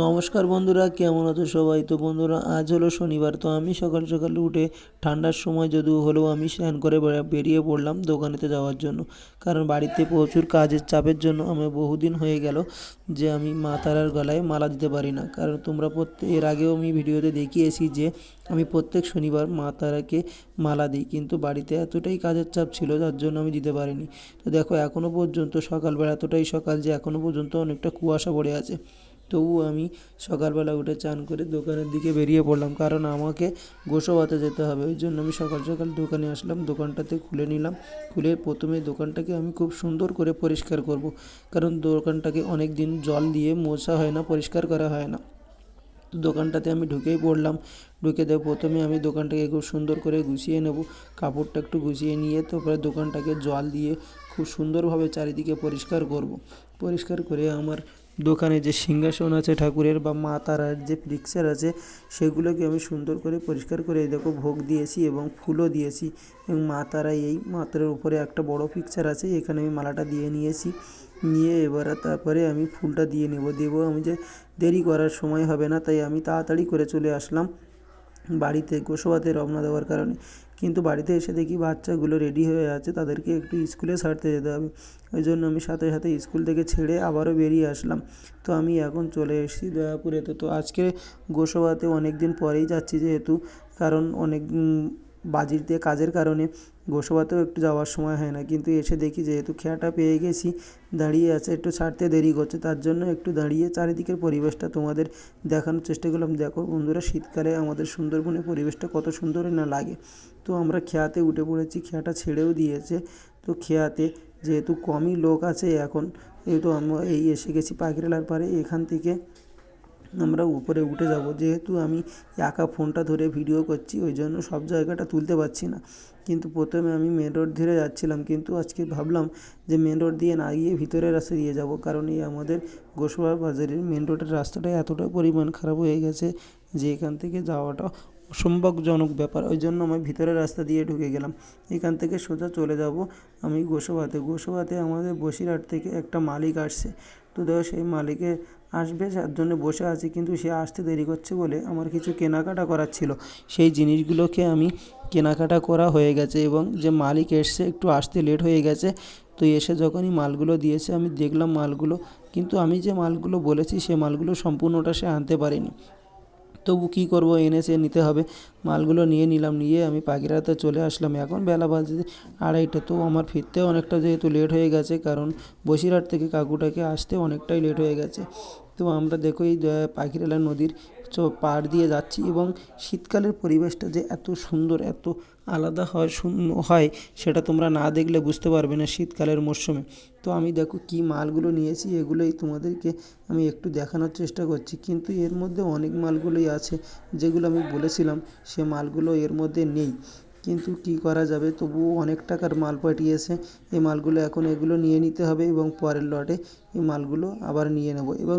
নমস্কার বন্ধুরা, কেমন আছো সবাই? তো বন্ধুরা, আজ হলো শনিবার, তো আমি সকাল সকাল উঠে ঠান্ডার সময় যদিও হলেও আমি স্নান করে বেরিয়ে পড়লাম দোকানেতে যাওয়ার জন্য। কারণ বাড়িতে প্রচুর কাজের চাপের জন্য আমি বহুদিন হয়ে গেল যে আমি মা তারার গলায় মালা দিতে পারি না। কারণ তোমরা প্রত্যেক এর আগেও আমি ভিডিওতে দেখিয়েছি যে আমি প্রত্যেক শনিবার মা তারাকে মালা দিই, কিন্তু বাড়িতে এতটাই কাজের চাপ ছিল যার জন্য আমি দিতে পারিনি। তো দেখো এখনও পর্যন্ত সকালবেলা এতটাই সকাল যে এখনও পর্যন্ত অনেকটা কুয়াশা পড়ে আছে। তবুও আমি সকালবেলা উঠে চান করে দোকানের দিকে বেরিয়ে পড়লাম, কারণ আমাকে গোসবাতে যেতে হবে। ওই জন্য আমি সকাল সকাল দোকানে আসলাম, দোকানটাতে খুলে নিলাম। খুলে প্রথমে দোকানটাকে আমি খুব সুন্দর করে পরিষ্কার করব, কারণ দোকানটাকে অনেক দিন জল দিয়ে মোছা হয় না, পরিষ্কার করা হয় না। তো দোকানটাতে আমি ঢুকেই পড়লাম। ঢুকে দেবো প্রথমে আমি দোকানটাকে খুব সুন্দর করে গুছিয়ে নেব, কাপড়টা একটু গুছিয়ে নিয়ে তারপরে দোকানটাকে জল দিয়ে খুব সুন্দরভাবে চারিদিকে পরিষ্কার করব। পরিষ্কার করে আমার দোকানে যে সিংহাসন আছে, ঠাকুরের বা মা তারার যে পিকচার আছে, সেগুলোকে আমি সুন্দর করে পরিষ্কার করে দেখো ভোগ দিয়েছি এবং ফুলও দিয়েছি। এবং মা তারা এই মা তারার উপরে একটা বড় পিকচার আছে, এখানে আমি মালাটা দিয়ে নিয়েছি। নিয়ে এবার তারপরে আমি ফুলটা দিয়ে নেব। দেবো আমি যে দেরি করার সময় হবে না, তাই আমি তাড়াতাড়ি করে চলে আসলাম। বাড়িতে গোসবাতে রওনা দেওয়ার কারণে। কিন্তু বাড়িতে এসে দেখি বাচ্চাগুলো রেডি হয়ে আছে, তাদেরকে একটু স্কুলে ছাড়তে যেতে হবে। ওই জন্য আমি সাথে সাথে স্কুল থেকে ছেড়ে আবারও বেরিয়ে আসলাম। তো আমি এখন চলে এসেছি দয়াপুরেতে তো আজকে গোসবাতে অনেক দিন পরেই যাচ্ছি যেহেতু, কারণ অনেক বাজিতে কাজের কারণে গোসবাতেও একটু যাওয়ার সময় হয় না। কিন্তু এসে দেখি যেহেতু খেয়াটা পেয়ে গেছি, দাঁড়িয়ে আছে, একটু ছাড়তে দেরি করছে, তার জন্য একটু দাঁড়িয়ে চারিদিকের পরিবেশটা তোমাদের দেখানোর চেষ্টা করলাম। দেখো বন্ধুরা, শীতকালে আমাদের সুন্দরবনের পরিবেশটা কত সুন্দর না লাগে। তো আমরা খেয়াতে উঠে পড়েছি, খেয়াটা ছেড়েও দিয়েছে। তো খেয়াতে যেহেতু কমই লোক আছে এখন যেহেতু আমরা এই এসে গেছি পাখিরালার পারে এখান থেকে আমরা উপরে উঠে যাব। যেহেতু আমি একা ফোনটা ধরে ভিডিও করছি, ওই জন্য সব জায়গাটা তুলতে পারছি না। কিন্তু প্রথমে আমি মেন রোড ধরে যাচ্ছিলাম, কিন্তু আজকে ভাবলাম যে মেন রোড দিয়ে না গিয়ে ভিতরের রাস্তা দিয়ে যাব, কারণ এই আমাদের গোসবা বাজারের মেন রোডের রাস্তাটা এতটা পরিমাণ খারাপ হয়ে গেছে যে এখান থেকে যাওয়াটা অসম্ভবজনক ব্যাপার। ওই জন্য আমি ভিতরের রাস্তা দিয়ে ঢুকে গেলাম। এখান থেকে সোজা চলে যাব আমি গোসবাতে। গোসবাতে আমাদের বসিরহাট থেকে একটা মালিক আসছে। তো দেখো সেই মালিকে আসবে, যার জন্য বসে আছি, কিন্তু সে আসতে দেরি করছে বলে আমার কিছু কেনাকাটা করার ছিল। সেই জিনিসগুলোকে আমি কেনাকাটা করা হয়ে গেছে এবং যে মালিক এসছে, একটু আসতে লেট হয়ে গেছে, তো এসে যখনই মালগুলো দিয়েছে, আমি দেখলাম মালগুলো, কিন্তু আমি যে মালগুলো বলেছি, সে মালগুলো সম্পূর্ণটা সে আনতে পারেনি। তবু কী করব এনেছে নিতে হবে। মালগুলো নিয়ে নিলাম, নিয়ে আমি পাখিরাতে চলে আসলাম। এখন বেলা বাজে আড়াইটা, তো আমার ফিরতেও অনেকটা যেহেতু লেট হয়ে গেছে, কারণ বসিরহাট থেকে কাকুটাকে আসতে অনেকটাই লেট হয়ে গেছে। তো আমরা দেখো এই পাখিরালা নদীর পাড় দিয়ে যাচ্ছি এবং শীতকালের পরিবেশটা যে এত সুন্দর, এত আলাদা হয় হয়, সেটা তোমরা না দেখলে বুঝতে পারবে না শীতকালের মরশুমে। তো আমি দেখো কী মালগুলো নিয়েছি, এগুলোই তোমাদেরকে আমি একটু দেখানোর চেষ্টা করছি। কিন্তু এর মধ্যে অনেক মালগুলোই আছে, যেগুলো আমি বলেছিলাম, সে মালগুলো এর মধ্যে নেই। কিন্তু কী করা যাবে? তবুও অনেক টাকার মাল পাঠিয়েছে। এই মালগুলো এখন এগুলো নিয়ে নিতে হবে এবং পরের লটে এই মালগুলো আবার নিয়ে নেব এবং